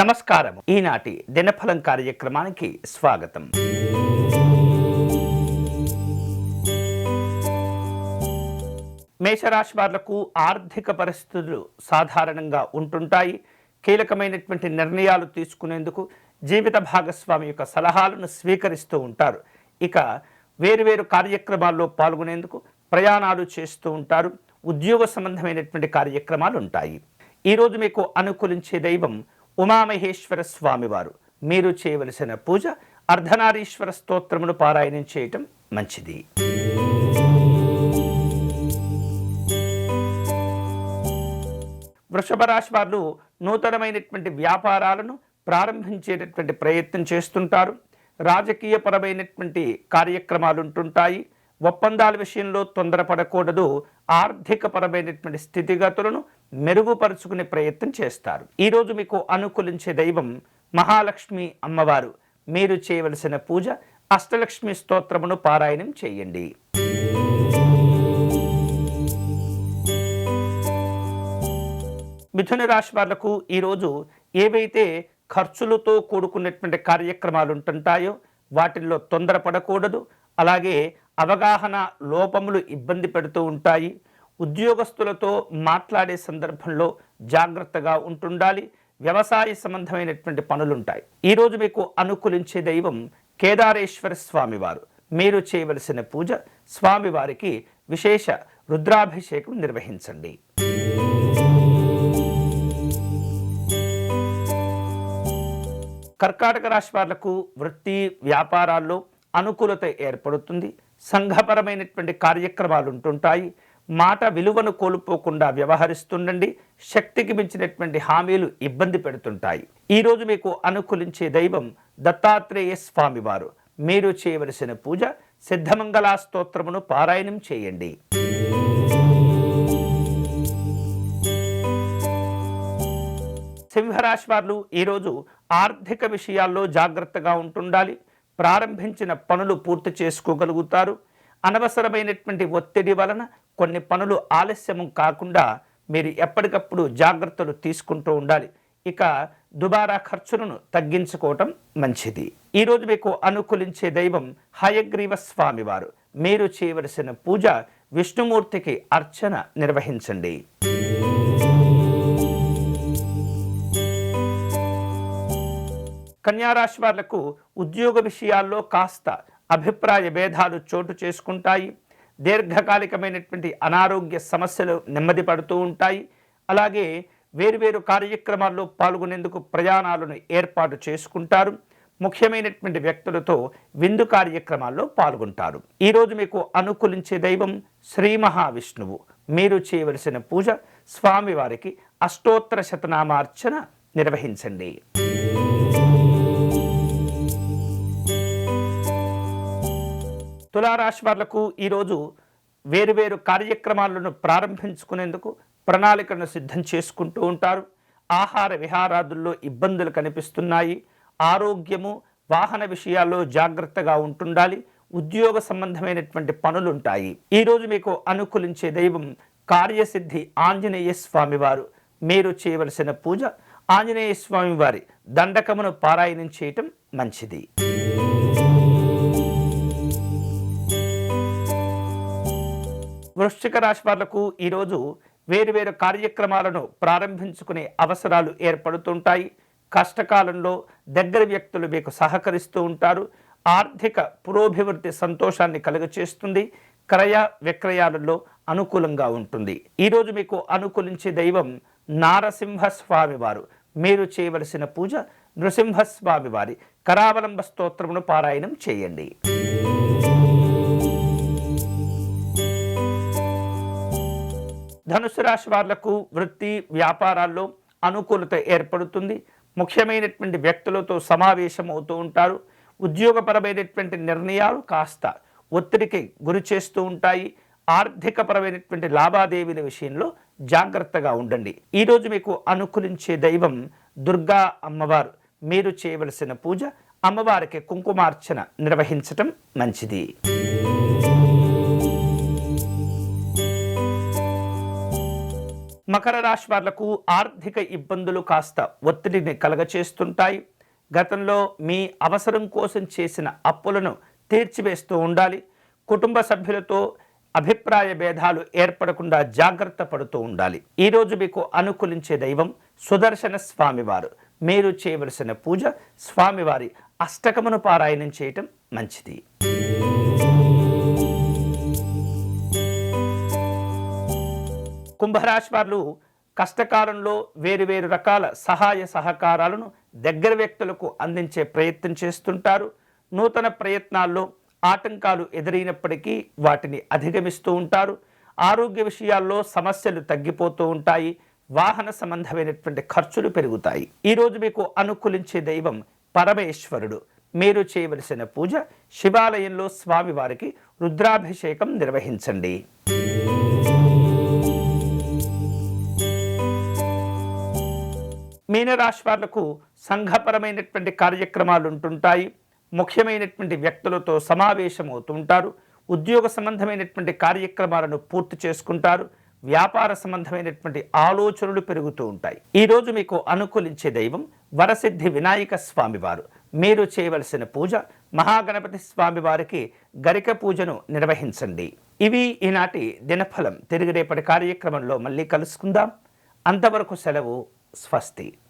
నమస్కారం ఈనాటి దినఫలం కార్యక్రమానికి స్వాగతం. మేషరాశి వాళ్ళకు ఆర్థిక పరిస్థితులు సాధారణంగా ఉంటుంటాయి. కీలకమైనటువంటి నిర్ణయాలు తీసుకునేందుకు జీవిత భాగస్వామి యొక్క సలహాలను స్వీకరిస్తూ ఉంటారు. ఇక వేరువేరు కార్యక్రమాల్లో పాల్గొనేందుకు ప్రయాణాలు చేస్తూ ఉంటారు. ఉద్యోగ సంబంధమైనటువంటి కార్యక్రమాలు ఉంటాయి. ఈరోజు మీకు అనుకూలించే దైవం ఉమామహేశ్వర స్వామివారు. మీరు చేయవలసిన పూజ అర్ధనారీశ్వర స్తోత్రమును పారాయణం చేయటం మంచిది. వృషభ రాశి వారు నూతనమైనటువంటి వ్యాపారాలను ప్రారంభించేటటువంటి ప్రయత్నం చేస్తుంటారు. రాజకీయపరమైనటువంటి కార్యక్రమాలు ఉంటుంటాయి. ఒప్పందాల విషయంలో తొందరపడకూడదు. ఆర్థికపరమైనటువంటి స్థితిగతులను మెరుగుపరుచుకునే ప్రయత్నం చేస్తారు. ఈరోజు మీకు అనుకూలించే దైవం మహాలక్ష్మి అమ్మవారు. మీరు చేయవలసిన పూజ అష్టలక్ష్మి స్తోత్రమును పారాయణం చేయండి. మిథున రాశి వాళ్ళకు ఈరోజు ఏవైతే ఖర్చులతో కూడుకున్నటువంటి కార్యక్రమాలు ఉంటుంటాయో వాటిల్లో తొందరపడకూడదు. అలాగే అవగాహన లోపములు ఇబ్బంది పెడుతూ ఉంటాయి. ఉద్యోగస్తులతో మాట్లాడే సందర్భంలో జాగ్రత్తగా ఉంటుండాలి. వ్యవసాయ సంబంధమైనటువంటి పనులుంటాయి. ఈరోజు మీకు అనుకూలించే దైవం కేదారేశ్వర స్వామివారు. మీరు చేయవలసిన పూజ స్వామివారికి విశేష రుద్రాభిషేకం నిర్వహించండి. కర్కాటక రాశి వాళ్ళకు వృత్తి వ్యాపారాల్లో అనుకూలత ఏర్పడుతుంది. సంఘపరమైనటువంటి కార్యక్రమాలు ఉంటుంటాయి మాట విలువను కోల్పోకుండా వ్యవహరిస్తుండండి శక్తికి మించినటువంటి హామీలు ఇబ్బంది పెడుతుంటాయి. ఈరోజు మీకు అనుకూలించే దైవం దత్తాత్రేయ స్వామివారు మీరు చేయవలసిన పూజ సిద్ధమంగళా స్తోత్రమును పారాయణం చేయండి. సింహరాశి వారు ఈరోజు ఆర్థిక విషయాల్లో జాగ్రత్తగా ఉంటుండాలి. ప్రారంభించిన పనులు పూర్తి చేసుకోగలుగుతారు. అనవసరమైనటువంటి ఒత్తిడి వలన కొన్ని పనులు ఆలస్యం కాకుండా మీరు ఎప్పటికప్పుడు జాగ్రత్తలు తీసుకుంటూ ఉండాలి. ఇక దుబారా ఖర్చులను తగ్గించుకోవటం మంచిది. ఈరోజు మీకు అనుకూలించే దైవం హయగ్రీవ స్వామివారు. మీరు చేయవలసిన పూజ విష్ణుమూర్తికి అర్చన నిర్వహించండి. కన్యారాశి వాళ్ళకు ఉద్యోగ విషయాల్లో కాస్త అభిప్రాయ భేదాలు చోటు చేసుకుంటాయి. దీర్ఘకాలికమైనటువంటి అనారోగ్య సమస్యలు నెమ్మది పడుతూ ఉంటాయి. అలాగే వేరువేరు కార్యక్రమాల్లో పాల్గొనేందుకు ప్రయాణాలను ఏర్పాటు చేసుకుంటారు. ముఖ్యమైనటువంటి వ్యక్తులతో విందు కార్యక్రమాల్లో పాల్గొంటారు. ఈరోజు మీకు అనుకూలించే దైవం శ్రీ మహావిష్ణువు. మీరు చేయవలసిన పూజ స్వామివారికి అష్టోత్తర శతనామార్చన నిర్వహించండి. తులారాశి వాళ్ళకు ఈరోజు వేరువేరు కార్యక్రమాలను ప్రారంభించుకునేందుకు ప్రణాళికను సిద్ధం చేసుకుంటూ ఉంటారు. ఆహార విహారాదుల్లో ఇబ్బందులు కనిపిస్తున్నాయి. ఆరోగ్యము వాహన విషయాల్లో జాగ్రత్తగా ఉంటుండాలి. ఉద్యోగ సంబంధమైనటువంటి పనులుంటాయి. ఈరోజు మీకు అనుకూలించే దైవం కార్యసిద్ధి ఆంజనేయ స్వామివారు. మీరు చేయవలసిన పూజ ఆంజనేయ స్వామి వారి దండకమును పారాయణం చేయటం మంచిది. వృశ్చిక రాశి వాళ్ళకు ఈరోజు వేరువేరు కార్యక్రమాలను ప్రారంభించుకునే అవసరాలు ఏర్పడుతుంటాయి. కష్టకాలంలో దగ్గర వ్యక్తులు మీకు సహకరిస్తూ ఉంటారు. ఆర్థిక పురోభివృద్ధి సంతోషాన్ని కలుగచేస్తుంది. క్రయ విక్రయాలలో అనుకూలంగా ఉంటుంది. ఈరోజు మీకు అనుకూలించే దైవం నారసింహస్వామి వారు. మీరు చేయవలసిన పూజ నృసింహస్వామి వారి. కరావలంబ స్తోత్రమును పారాయణం చేయండి. ధనుసు రాశి వాళ్ళకు వృత్తి వ్యాపారాల్లో అనుకూలత ఏర్పడుతుంది. ముఖ్యమైనటువంటి వ్యక్తులతో సమావేశం అవుతూ ఉంటారు. ఉద్యోగపరమైనటువంటి నిర్ణయాలు కాస్త ఒత్తిడికి గురి చేస్తూ ఉంటాయి. ఆర్థికపరమైనటువంటి లావాదేవీల విషయంలో జాగ్రత్తగా ఉండండి. ఈరోజు మీకు అనుకూలించే దైవం దుర్గా అమ్మవారు. మీరు చేయవలసిన పూజ అమ్మవారికి కుంకుమార్చన నిర్వహించటం మంచిది. మకర రాశి వాళ్ళకు ఆర్థిక ఇబ్బందులు కాస్త ఒత్తిడిని కలగచేస్తుంటాయి. గతంలో మీ అవసరం కోసం చేసిన అప్పులను తీర్చివేస్తూ ఉండాలి. కుటుంబ సభ్యులతో అభిప్రాయ భేదాలు ఏర్పడకుండా జాగ్రత్త పడుతూ ఉండాలి. ఈరోజు మీకు అనుకూలించే దైవం సుదర్శన స్వామివారు. మీరు చేయవలసిన పూజ స్వామివారి అష్టకమును పారాయణం చేయటం మంచిది. కుంభరాశి వారు కష్టకాలంలో వేరు వేరు రకాల సహాయ సహకారాలను దగ్గర వ్యక్తులకు అందించే ప్రయత్నం చేస్తుంటారు. నూతన ప్రయత్నాల్లో ఆటంకాలు ఎదురైనప్పటికీ వాటిని అధిగమిస్తూ ఉంటారు. ఆరోగ్య విషయాల్లో సమస్యలు తగ్గిపోతూ ఉంటాయి. వాహన సంబంధమైనటువంటి ఖర్చులు పెరుగుతాయి. ఈరోజు మీకు అనుకూలించే దైవం పరమేశ్వరుడు. మీరు చేయవలసిన పూజ శివాలయంలో స్వామివారికి రుద్రాభిషేకం నిర్వహించండి. మీనరాశి వాళ్ళకు సంఘపరమైనటువంటి కార్యక్రమాలు ఉంటుంటాయి ముఖ్యమైనటువంటి వ్యక్తులతో సమావేశం అవుతుంటారు ఉద్యోగ సంబంధమైనటువంటి కార్యక్రమాలను పూర్తి చేసుకుంటారు. వ్యాపార సంబంధమైనటువంటి ఆలోచనలు పెరుగుతూ ఉంటాయి. ఈరోజు మీకు అనుకూలించే దైవం వరసిద్ధి వినాయక స్వామివారు. మీరు చేయవలసిన పూజ మహాగణపతి స్వామివారికి గరిక పూజను నిర్వహించండి. ఇవి ఈనాటి దినఫలం. తిరిగి రేపటి కార్యక్రమంలో మళ్ళీ కలుసుకుందాం. అంతవరకు సెలవు స్వస్తి.